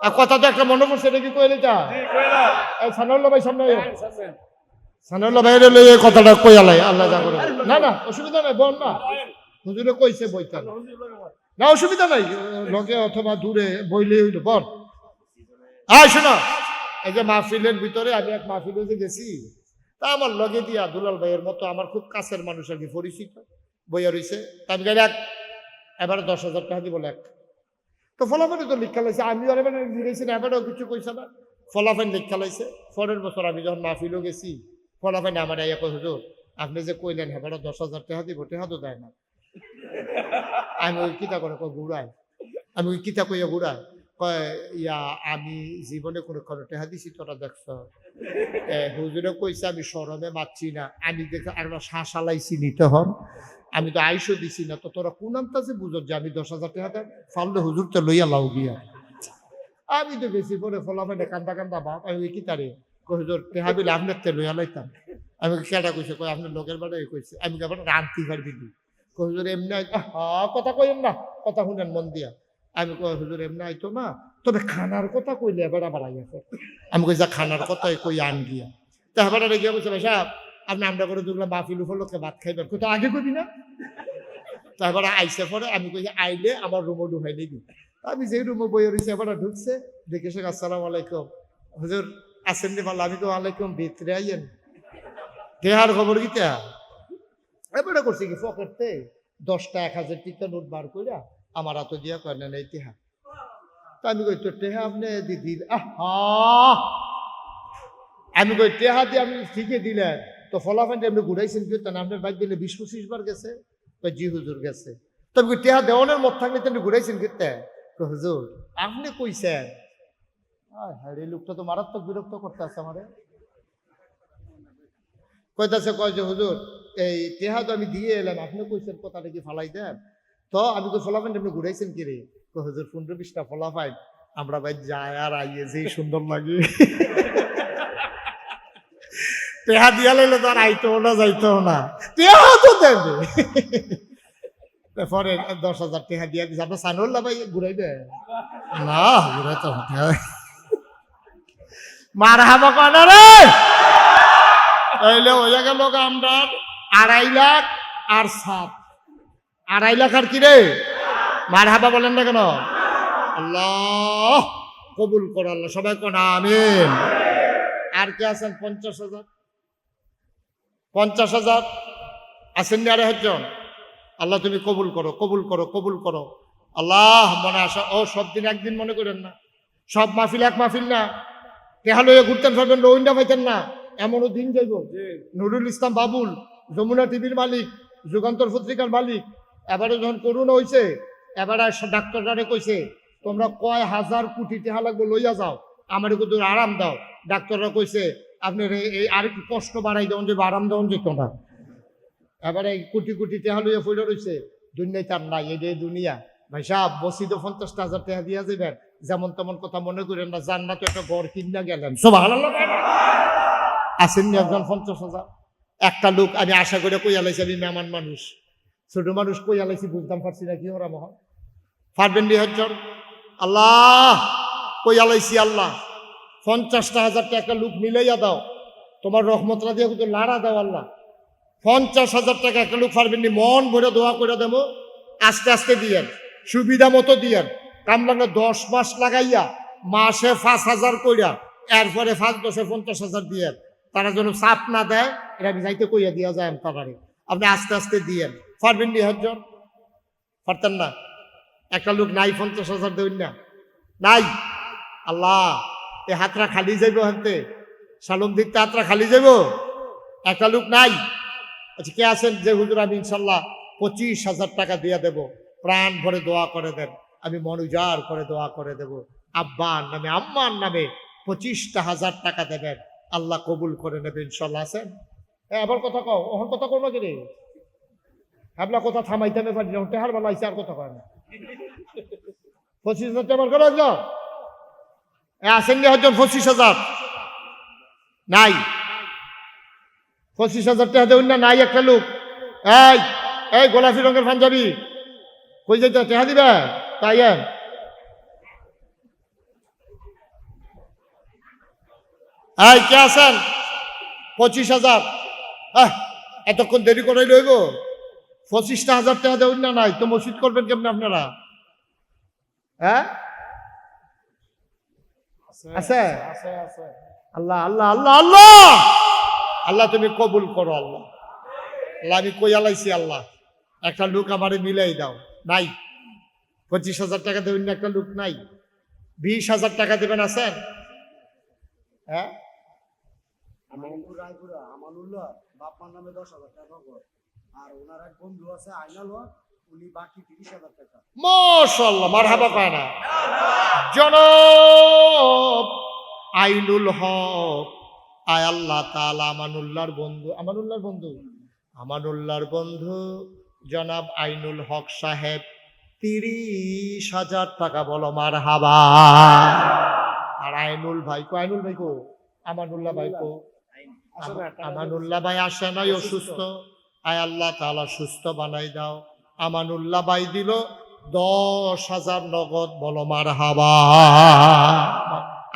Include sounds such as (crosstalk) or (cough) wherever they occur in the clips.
আর কথা তো একটা মনে পড়ছে নাকি কইলে যা সানাউল্লাহ ভাই সামনে আয়। সানাউল্লাহ ভাইয়ের লই এই কথাটা কইয়ালাই আল্লাহ যা করে। না না অসুবিধা নাই বল না। হুজুরে কইছে বইতা না অসুবিধা নাই লগে অথবা দূরে বইলে হইল বল। আয় শোনো। এই যে মাহফিলের ভিতরে আমি এক মাহফিলে যে গেছি তা আমার লগে দিয়া দুলাল ভাইয়ের মতো আমার খুব কাছের মানুষ আর কি পরিচিত। বইয়া রইছে। তা আমি এক এবার দশ হাজার টাকা দিব এক। তো ফলাফানে তো লিখা লাইছে আমি আর এবার দিয়েছি না এবারও কিছু কইছে না। ফলাফান লিখা লাইছে পরের বছর আমি যখন মাহফিলও গেছি ফলাফানে আমার ইয়া কই হুজুর আপনি যে কইলেন এবারও দশ হাজার টাকা দিব টাকা দেয় না। আমি ওই কিতা করে কয় ঘুরাই আমি ওই কিতা কইয়া ঘুরাই কয়, ইয়া, আমি জীবনে কোনো কোনো টেহা দিছি তোরা দেখছ। হুজুরে কইছে আমি সরমে মারছি না। আমি দেখে আর শ্বাস আলাইছি নিতে হন আমি তো আইসও দিছি না, তো তোরা কোন আন্তাজে বুঝত যে আমি দশ হাজার টাকা ফাললে হুজুর তো লইয়া লাও গিয়া? আমি তো বেশি করে ফলাফানে কান্দা কান্দা বাপ, আমি কি তারে? কই হুজুর, টেহা বিলে আপনার তে লইয়া লাইতাম। আমি কেটা কইছে? কই আপনার লোকের বাড়াই কইছে। আমি আবার রান্তি পারবি দি কই হুজুর, এমনি কথা কইম না, কথা শুনেন মন দিয়া। আমি কই হুজুর, এমনি আইতো না। তবে খানার কথা কইলে এবার আবার আই আছে আমি কইছা খানার কথাই কই আন গিয়া। তা এবার গিয়া বলছে, ভাই সাহেব আপনি আমরা করে দুগুলা মাহফিল উপলক্ষে ভাত খাইবেন কোথাও আগে কবি না? তারপরে আইসে পরে আমি কই আইলে আমার রুমও ঢুকাই নিবি আমি যে রুমে বই রয়েছে এবার ঢুকছে, দেখে সে আসসালাম আলাইকুম। হুজুর, আসেন ভালো আমি তো আলাইকুম ভিতরে আইয়েন। দেহার খবর গীতা এবারে করছি কি পকেটতে দশটা এক হাজার টিকা নোট বার কইরা আমার হাতে দিয়া কয়, না এই তেহা তা আমি কই, তো টেহা আপনি দিদি আহা! আমি কই, টেহা দিয়ে আপনি ঠিকই দিলেন। তো ফলাফান আপনি ঘুরাইছেন কি তা আপনার বাইক দিলে বিশ পঁচিশ বার গেছে কই জি হুজুর গেছে। তবে টেহা দেওয়ানের মত থাকলে তো আপনি ঘুরাইছেন কি কই হুজুর, আপনি কইছেন? হায় এই লোকটা তো মারাত্মক বিরক্ত করতে আছে আমারে। কইতাছে, কয় যে হুজুর, এই টেহা তো আমি দিয়ে এলাম, আপনি কইছেন, কথাটা কি ফালাই দেন? তো আমি কই ফলাফাইন আপনি ঘুরাইছেন কি রে? কই হুজুর, পনেরো বিশটা ফলাফাইন আমরা ভাই যায় আর আইয়ে যেই সুন্দর লাগে। টেহা দিয়া লাইলে তো আর আইতো না যাইতো না। টেহা তো দেবে। পরে দশ হাজার টেহা দিয়া দিছে। আপনার সানুল্লাহ ভাই ঘুরাইবে না, ঘুরাই তো মার হাবা কনা রে? তাইলে হয়ে গেল আমরা আড়াই লাখ আর সাত। আড়াই লাখ আর কি রে? মার হাবা বলেন না কেন? আল্লাহ, কবুল করো আল্লাহ, সবাই কোন আমিন। আর কে আছেন? পঞ্চাশ হাজার? পঞ্চাশ হাজার। আছেন আরে একজন? আল্লাহ তুমি কবুল করো কবুল করো কবুল করো। আল্লাহ মনে আসা ও সব দিন একদিন মনে করেন না। সব মাহফিল এক মাহফিল না। কেহা লইয়া ঘুরতেন পারবেন রোহিঙ্গা পাইতেন না। এমনও দিন যাইব। নুরুল ইসলাম বাবুল যমুনা টিভির মালিক যুগান্তর পত্রিকার মালিক। এবারে যখন করোনা হয়েছে এবারে ডাক্তাররা কইছে তোমরা কয় হাজার কোটি টাকা লাগবে লইয়া যাও। আমার কিন্তু আরাম দাও। ডাক্তাররা কইছে আপনার এই- আর একটু কষ্ট বাড়াই দেওয়া যে আরাম দেওয়া যেত না। এবারে এই কোটি কোটি টাকা লইয়া পড়ে রয়েছে দুনিয়ায় তার নাই, এই দুনিয়া। ভাই সাহেব বসিত পঞ্চাশটা হাজার টাকা দিয়া যাবেন যেমন তেমন কথা মনে করেন না, জান্নাতে একটা ঘর কিনা গেলেন। সব ভালো আসেননি একজন পঞ্চাশ হাজার? একটা লোক, আমি আশা করে কই আলাইছি আমি মেমান মানুষ। ছোট মানুষ কই আলাইছি বুঝতাম পারছি না কি ওরা মহা পারবেন নি হজ্জন আল্লাহ কই আলাইছি আল্লাহ। পঞ্চাশটা হাজার একটা লোক মিলাইয়া দাও। তোমার রহমতরা দিয়ে কিন্তু লাড়া দাও আল্লাহ। পঞ্চাশ হাজার টাকা একটা লোক পারবেন মন ভরে দোয়া করে দেবো। আস্তে আস্তে দিয়েন, সুবিধা মতো দিয়েন। কামলাঙ্গে দশ মাস লাগাইয়া মাসে পাঁচ হাজার কইরা, এরপরে পাঁচ দশে পঞ্চাশ হাজার দিয়েন। তারা যেন চাপ না দেয় এটা আমি যাইতে কইয়া দিয়া যায় তারারে। আপনি আস্তে আস্তে দিয়েন। পারবেন নি হজ্জন পারতেন না? একটা লোক নাই, পঞ্চাশ হাজার দেবেন না? নাই? আল্লাহ এ হাতরা খালি যাইব হাতে সালম দিকতে হাতরা খালি যাইব। একটা লোক নাই। আচ্ছা কে আছেন? যে হুজুর আমি ইনশাল্লাহ পঁচিশ হাজার টাকা দিয়ে দেব। প্রাণ ভরে দোয়া করে দেন। আমি মন করে দোয়া করে দেব। আব্বার নামে আম্মার নামে পঁচিশটা হাজার টাকা দেবেন। আল্লাহ কবুল করে নেবে ইনশাল্লাহ। আছেন? এ, আবার কথা কও। ওহন কথা করব কি রে। কথা থামাইতে পারি না। টেহার বেলা আইসে আর কথা কয় না। পঁচিশ হাজার টাকা করে আসেন হজন পঁচিশ হাজার। নাই। পঁচিশ হাজার টাকা দেউন না নাই একটা লোক। এই এই গোলাপি রঙের পাঞ্জাবি। কই যাইতে টাকা দিবে? তাই এই, কে আছেন? পঁচিশ হাজার। হ্যাঁ এতক্ষণ দেরি করে লইব। পঁচিশটা হাজার টাকা দেবেন না নাই। তো মসজিদ করবেন কেমন আপনারা? হ্যাঁ? আছে আছে? আছে আল্লাহ আল্লাহ আল্লাহ আল্লাহ! আল্লাহ তুমি কবুল করো আল্লাহ। আল্লাহ আমি কই আলাইছি আল্লাহ? একটা লোক আমারে মিলাই দাও। নাই। পঁচিশ হাজার টাকা দেবেন না একটা লোক নাই। বিশ হাজার টাকা দেবেন আছেন হ্যাঁ? আমানুল্লাহ বাপমার নামে দশ হাজার টাকা আর ওনার এক বন্ধু আছে আইনাল হক। মশাল্লাহ না? জনব আইনুল হক। আয় আল্লাহ তালা আমানুল্লাহর বন্ধু। আমানুল্লাহর বন্ধু? আমানুল্লাহর বন্ধু জনাব আইনুল হক সাহেব। তিরিশ হাজার টাকা বলো মার হাবা আর আইনুল ভাই কো? আইনুল ভাই কো? আমানুল্লাহ ভাই কো? আমানুল্লাহ ভাই আসে নাই অসুস্থ। আয় আল্লাহ তালা সুস্থ বানাই দাও। আমানুল্লাহ বাই দিল, দশ হাজার নগদ বলো মার হাবা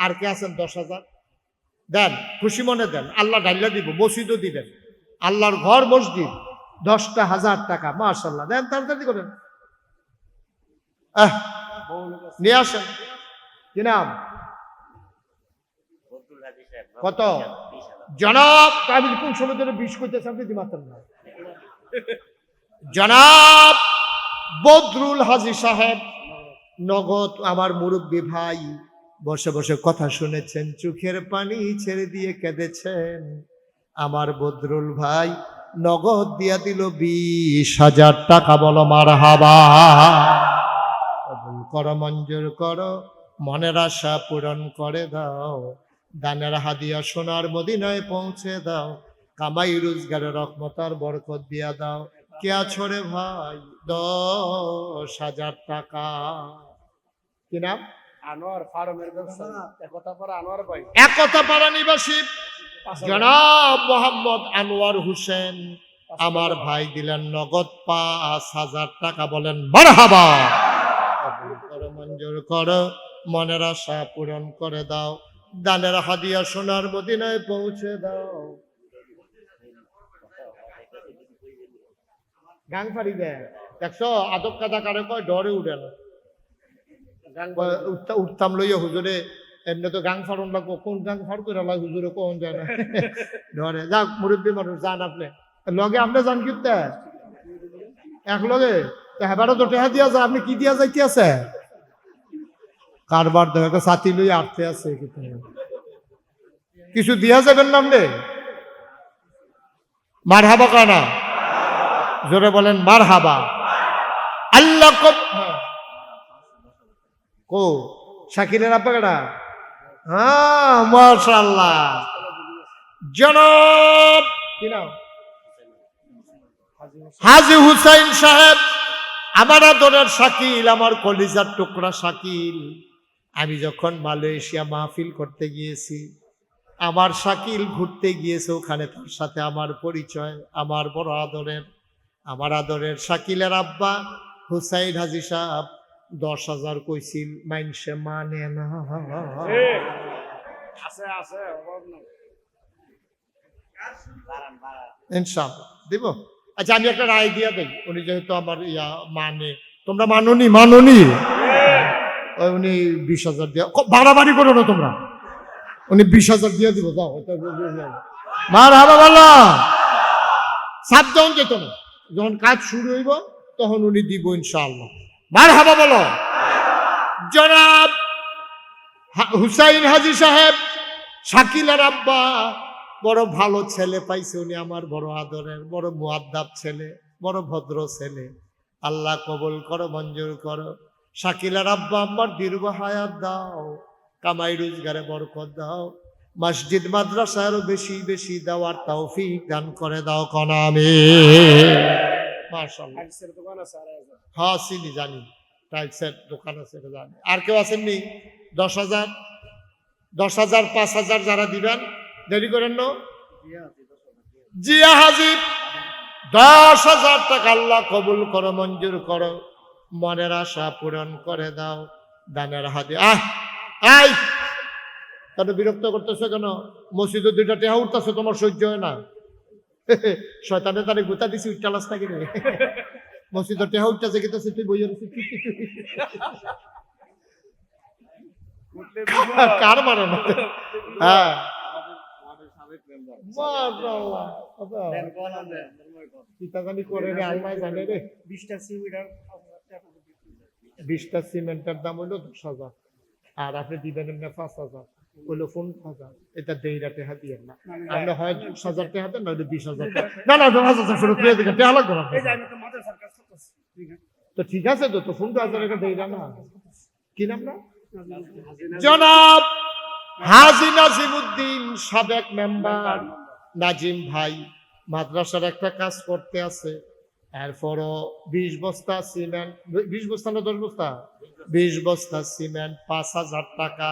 আর কে আছেন দশ হাজার? দেন, খুশি মনে দেন, আল্লাহ ডাইলা দিব, মসজিদও দিবেন। আল্লাহর ঘর, মসজিদ, দশটা হাজার টাকা মাশাল্লাহ দেন, তাড়াতাড়ি করেন। নিয়ে আসেন। কি নাম? কত? জনাব আমি কোন সময় বিষ করতেছে আপনি দিমাতেন না। জনাব বদরুল হাজি সাহেব, নগদ আমার মুরব্বী ভাই, বসে বসে কথা শুনেছেন, চোখের পানি ছেড়ে দিয়ে কেঁদেছেন। আমার বদরুল ভাই, নগদ দিয়া দিল বিশ হাজার টাকা, বলো মার হাবা করো মঞ্জুর করো, মনের আশা পূরণ করে দাও। দানের হাদিয়া সোনার মদিনায় পৌঁছে দাও। কামাই রোজগারের রহমতার বরকত দিয়া দাও। কে ভাই? দশ হাজার টাকা। কি নাম? আনোয়ার ফার্মের ব্যবসা। আনোয়ার ভাই। নিবাসী জনাব মোহাম্মদ আনোয়ার হোসেন আমার ভাই দিলেন নগদ পাঁচ হাজার টাকা। বলেন মারহাবা। মঞ্জুর করো মনের আশা পূরণ করে দাও। দানের হাদিয়া সোনার মদিনায় পৌঁছে দাও। গাং ফাড়ি দেয় দেখছ আদব কাদা কারে কয় ডরে উঠে না গান কয় উঠতা- উঠতাম লইয়া হুজুরে এমনি তো গাং ফাড়ন লাগবো কোন গাং ফাড় করে লাগ হুজুরে কোন যায় না (laughs) ধরে যাক মুরব্বী মানুষ যান আপনি। লগে আপনি যান কিনতে এক লগে হেবারও তো টেহা দিয়া যায় আপনি কি দিয়া যাইতে আছে? কারবার দেখো একটা ছাতি লই আটতে আছে। কিছু দিয়া যাবেন না আপনি? মার হাবা কানা। জোরে বলেন মার হাবা আল্লাহ। কো শাকিরের আব্বা কেডা? হ্যাঁ মাশাল্লাহ জনাব হাজি হুসাইন সাহেব, আমার আদরের শাকিল, আমার কলিজার টুকরা শাকিল। আমি যখন মালয়েশিয়া মাহফিল করতে গিয়েছি, আমার শাকিল ঘুরতে গিয়েছে, ওখানে তার সাথে আমার পরিচয়, আমার বড় আদরের আমার আদরের শাকিলের আব্বা হুসাইন হাজি সাহেব দশ হাজার কইছিল মাইনসে মানে না। আছে আছে অভাব দিব? আচ্ছা আমি একটা রায় দিয়া দেই। উনি যেহেতু আমার ইয়া মানে তোমরা মাননি মাননি? উনি বিশ হাজার দিয়া বাড়াবাড়ি করো না তোমরা। উনি বিশ হাজার দিয়ে দিব দিয়ে। মার হাবা বলা সাত যখন যেত না। যখন কাজ শুরু হইব তখন উনি দিব ইনশাআল্লাহ। মার হাবা বলো। জনাব হুসাইন হাজি সাহেব শাকিলার আব্বা বড় ভালো ছেলে পাইছে উনি আমার বড় আদরের বড় মুয়াদ্দাব ছেলে বড় ভদ্র ছেলে। আল্লাহ কবুল করো মঞ্জুর করো। শাকিলার আব্বা আমার দীর্ঘ হায়াত দাও কামাই রোজগারে বরকত দাও। মসজিদ মাদ্রাসা আরও বেশি বেশি দেওয়ার তৌফিক দান করে দাও কনামে হ্যাঁ চিনি জানি। টাইলসের দোকান আছে এটা জানি। আর কেউ আসেননি দশ হাজার? দশ হাজার পাঁচ হাজার যারা দিবেন দেরি করেন না। জিয়া হাজির। দশ হাজার টাকা আল্লাহ কবুল করো মঞ্জুর করো। মনের আশা পূরণ করে দাও দানের হাতে। আহ আই তাহলে বিরক্ত করতেছো কেন? মসজিদে দুইটা টেহা উঠতেছে তোমার সহ্য হয় না। (laughs) শয়তানে তারে গুতা দিছি উচ্চালাস নাকি রে? (laughs) মসজিদে টেহা উঠতেছে কিন্তু তুই বইয়ের (laughs) কার মানে না হ্যাঁ। বিশটা সিমেন্টের দাম হইল দশ হাজার। আর আপনি দিবেন পাঁচ হাজার। ফোন হাজার এটা না। আপনি হয় দশ হাজার টাকা দেন নইলে বিশ হাজার টাকা না না দশ হাজার ফেরত দিয়ে দিকে টাকা লাগবে না এই যে আমি তো ঠিক আছে। তো ঠিক আছে তো ফোন তো হাজার টাকা না। কি নাম না? জনাব হাজি নাজিমুদ্দিন সাবেক মেম্বার নাজিম ভাই মাদ্রাসার একটা কাজ করতে আছে। এরপরও বিশ বস্তা সিমেন্ট বিশ বস্তা না দশ বস্তা? বিশ বস্তা সিমেন্ট পাঁচ হাজার টাকা।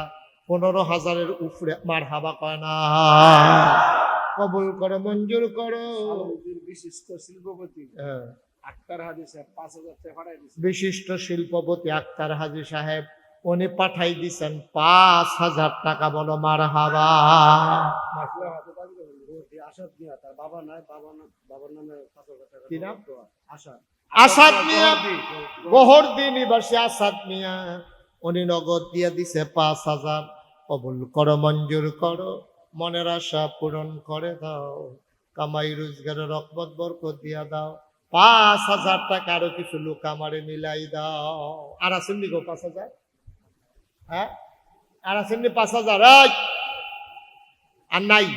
পনেরো হাজারের উপরে। মার হাবা কয় না। কবুল করো মঞ্জুর করো। বিশিষ্ট শিল্পপতি। হ্যাঁ। আক্তার হাদিসে পাঁচ হাজার পাঠাই বিশিষ্ট শিল্পপতি আক্তার হাজি সাহেব উনি পাঠাই দিছেন পাঁচ হাজার টাকা বলো মার হাবা আসাদ মিয়া তার বাবা নাই বাবা না বাবার নামে পাঁচ হাজার টাকা কি নাম? আসাদ। আসাদ মিয়া। উনি নগদ দিয়ে দিছে পাঁচ হাজার। কবুল করো, মঞ্জুর করো, মনের আশা পূরণ করে দাও। কামাই রোজগারের রকমত, বরকত দিয়া দাও। পাঁচ হাজার টাকা আরও কিছু লোক আমারে মিলাই দাও। আর আছেন নি গো পাঁচ হাজার? হ্যাঁ? আর আছেন নি পাঁচ হাজার! আর নাই।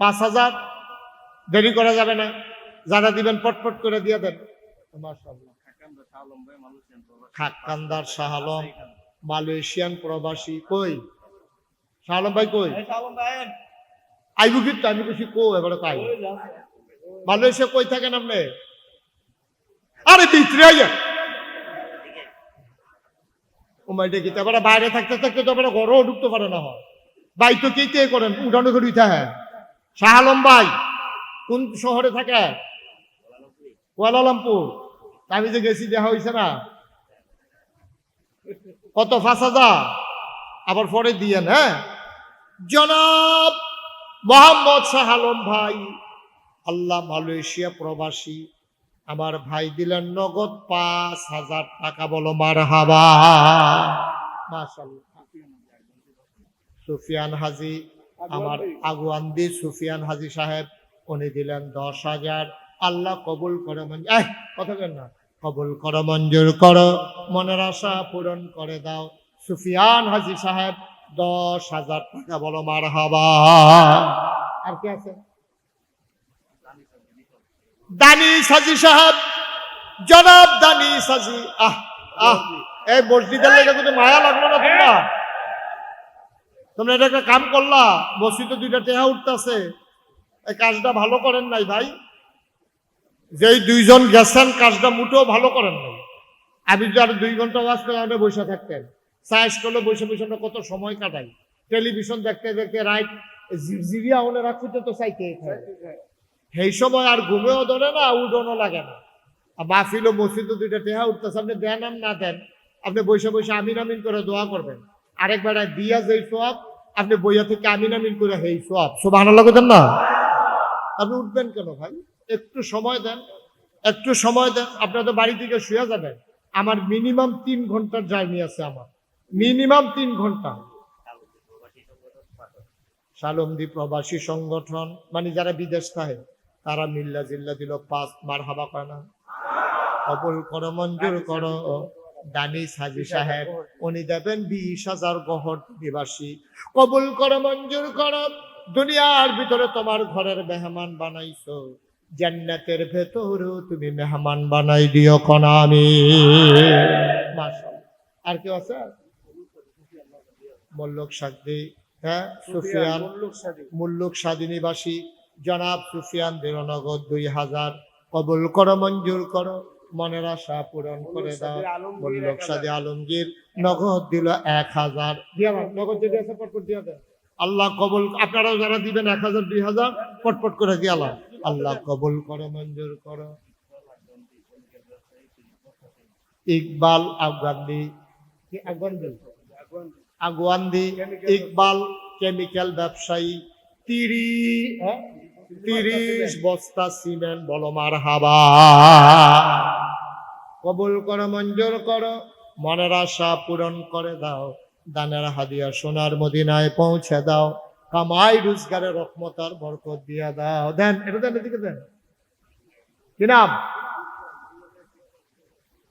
পাঁচ হাজার? দেরি করা যাবে না। যারা দিবেন, পটপট করে দিয়ে দেন। মাশাআল্লাহ। খাক্কান্দার শাহ আলম মালয়েশিয়ান প্রবাসী কই? শাহ আলম ভাই কই? আইবু কিন্তু আমি কিছু কো এবারে মালয়েশিয়া কই থাকেন আপনি? আরে ভিতরে আইয়া। ও মাইটা কি তারপরে বাইরে থাকতে থাকতে তো ঘরও ঢুকতে পারে না হয়। ভাই তো কে কে করেন? উঠানো করে উঠা হ্যাঁ। শাহ আলম ভাই কোন শহরে থাকে? কুয়ালালামপুর। আমি যে গেছি, দেখা হয়েছে না? কত, পাঁচ হাজার? আবার পরে দিয়েন হ্যাঁ? জনাব মোহাম্মদ শাহ আলম ভাই, আল্লাহ মালয়েশিয়া প্রবাসী, আমার ভাই দিলেন নগদ পাঁচ হাজার টাকা, বলো মার হাবা সুফিয়ান হাজি, আমার আগুয়ান্দি সুফিয়ান হাজি সাহেব, উনি দিলেন দশ হাজার। আল্লাহ কবুল করে মানে কথা কেন না। কবুল করো, মঞ্জুর করো, মনের আশা পূরণ করে দাও। সুফিয়ান হাজি সাহেব, দশ হাজার টাকা বলো মার হাবা আর কি আছে? দানিশ হাজি সাহেব, জনাব দানিশ হাজি। আহ আহ, এই মসজিদের লেগে কিন্তু মায়া লাগল না তোমরা? তোমরা এটা একটা কাম করলা, মসজিদে দুইটা টেহা উঠতেছে। এই কাজটা ভালো করেন নাই ভাই। যেই দুইজন গেছেন, কাজটা মুটেও ভালো করেন নাই। আমি যদি আর দুই ঘণ্টা ওয়াজ করে বসে থাকতেন। সায়েস করলে বসে বসে আমরা কত সময় কাটাই। টেলিভিশন দেখতে দেখতে রাইট জিরিয়া হলে রাখতে তো চাইতে সেই সময় আর ঘুমেও ধরে না উডনও লাগে না। মাহফিল ও মসজিদে দুইটা টেহা উঠতেছে, আপনি দেন আর না দেন, আপনি বসে বসে আমিন আমিন করে দোয়া করবেন। আরেকবার দিয়া যেই সোয়াব আপনি বইয়া থেকে আমিন আমিন করে হেই সোয়াব সব ভালো লাগতেন না? আপনি উঠবেন কেন ভাই? একটু সময় দেন, একটু সময় দেন, আপনার তো বাড়ি থেকে শুয়ে যাবেন। আমার মিনিমাম তিন ঘণ্টার জার্নি আছে আমার। মিনিমাম তিন ঘণ্টা। সালমদি প্রবাসী সংগঠন মানে যারা বিদেশ থাকে, তারা মিল্লা জিল্লা দিল, পাঁচ মার হাবা করে না। কবুল করো মঞ্জুর করো দানিস হাজি সাহেব, উনি দেবেন বিশ হাজার গহর নিবাসী। কবুল কর মঞ্জুর করো দুনিয়ার ভিতরে তোমার ঘরের মেহমান বানাইছো। জান্নাতের ভেতরেও তুমি মেহমান বানাই দিও কনা আমি। আর কেউ আছে? মল্লক সাকদি হ্যাঁ সুফিয়ান। মুল্লুক স্বাধীনিবাসী জনাব সুফিয়ান দেরনগর দুই হাজার। কবুল করো মঞ্জুর করো। মনের আশা পূরণ করে দাও। মুল্লুক সাদি আলমগীর নগদ দিল এক হাজার। দিয়া নগদ যদি আছে পটপট দিয়া দেন আল্লাহ কবুল আপনারাও যারা দিবেন এক হাজার দুই হাজার পটপট করে দিয়ালাম আল্লাহ কবুল করো মঞ্জুর করো। ইকবাল আফগানি। কি আগুয়ান্দি ইকবাল কেমিক্যাল ব্যবসায়ী। তিরিশ তিরিশ বস্তা সিমেন্ট বলো মার হাবা কবুল করো মঞ্জুর করো। মনের আশা পূরণ করে দাও। দানের হাদিয়া সোনার মদিনায় পৌঁছে দাও। কামাই বরকত দিয়া দাও। দেন, এটা দেন, এদিকে দেন। কি নাম?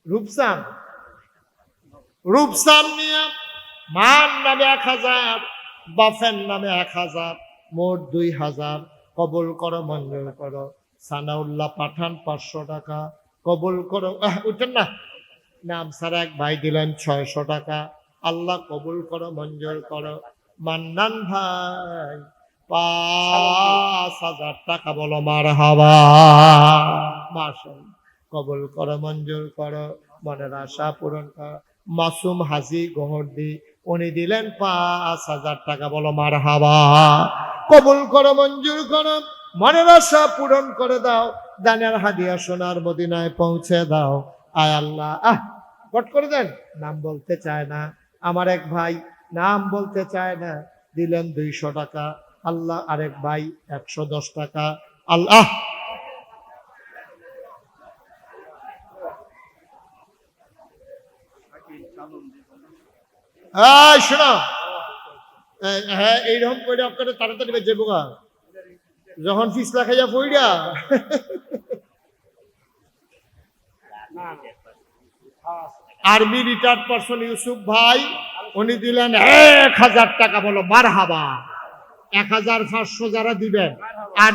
রূপসান। রূপসান নিয়ে মান নামে এক হাজার নামে এক হাজার, মোট দুই হাজার। কবুল করো মঞ্জুর করো। সানাউল্লাহ পাঠান পাঁচশো টাকা। কবুল করো উঠেন না। নাম স্যার এক ভাই দিলেন ছয়শো টাকা। আল্লাহ কবুল করো মঞ্জুর করো। মান্নান ভাই, পাঁচ হাজার টাকা বলো মার হাওয়া কবুল করো, মঞ্জুর করো, মনের আশা পূরণ করো। মাসুম হাজি গোহর দি উনি দিলেন পাঁচ হাজার টাকা বলো মার হাওয়া কবুল করো, মঞ্জুর করো, মনের আশা পূরণ করে দাও। দানের হাদিয়া সোনার মদিনায় পৌঁছে দাও। আয় আল্লাহ, আহ কট করে দেন। নাম বলতে চায় না। আমার এক ভাই নাম বলতে চায় না। দিলেন দুইশো টাকা। আল্লাহ আরেক ভাই একশো দশ টাকা। আল্লাহ! শোনো। হ্যাঁ এইরকম করে আপনারা তাড়াতাড়ি বেঁচে বোকা। যখন ফিসলা খাইয়া পইরা আর্মি রিটায়ার্ড পার্সন ইউসুফ ভাই। উনি দিলেন এক হাজার টাকা বলো বার হাবা এক হাজার পাঁচশো যারা দিবেন আর